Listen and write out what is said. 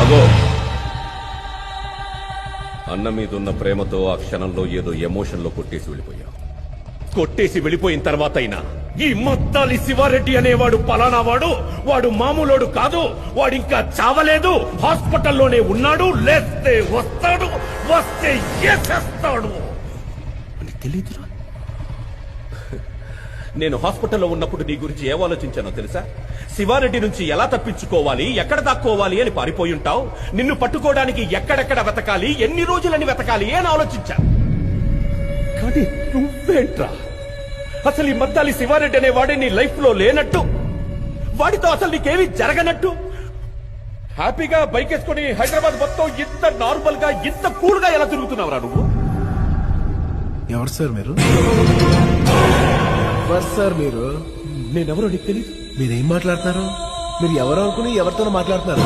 ఆగో. అన్న మీదున్న ప్రేమతో ఆ క్షణంలో ఏదో ఎమోషన్లో కొట్టేసి వెళ్ళిపోయావు. కొట్టేసి వెళ్ళిపోయిన తర్వాత అయినా ఈ మత్తాలి శివారెడ్డి అనేవాడు పలానా వాడు వాడు మామూలోడు కాదు వాడు ఇంకా చావలేదు హాస్పిటల్లోనే ఉన్నాడు లేస్తే వస్తాడు వస్తే ఏసేస్తాడు. అని తెలీదురా. నేను హాస్పిటల్లో ఉన్నప్పుడు నీ గురించి ఏం ఆలోచించానో తెలుసా? శివారెడ్డి నుంచి ఎలా తప్పించుకోవాలి ఎక్కడ దాక్కోవాలి అని పారిపోయి ఉంటావు? నిన్ను పట్టుకోవడానికి ఎక్కడెక్కడ వెతకాలి ఎన్ని రోజులని వెతకాలి అని ఆలోచించా? కానీ నువ్వేంట్రా? అసలు ఈ మద్దాలి శివారెడ్డి అనే వాడే నీ లైఫ్లో లేనట్టు? వాడితో అసలు నీకేమీ జరగనట్టు? హ్యాపీగా బైక్ వేసుకుని హైదరాబాద్ మొత్తం ఇంత నార్మల్గా ఇంత కూల్గా ఎలా తిరుగుతున్నావురా నువ్వు? ఎవరు సార్ మీరు? ఎవరు సార్ మీరు. నేనెవరో నీకు తెలియదు మీరేం మాట్లాడుతున్నారు? మీరు ఎవరు అనుకుని ఎవరితో మాట్లాడుతున్నారు.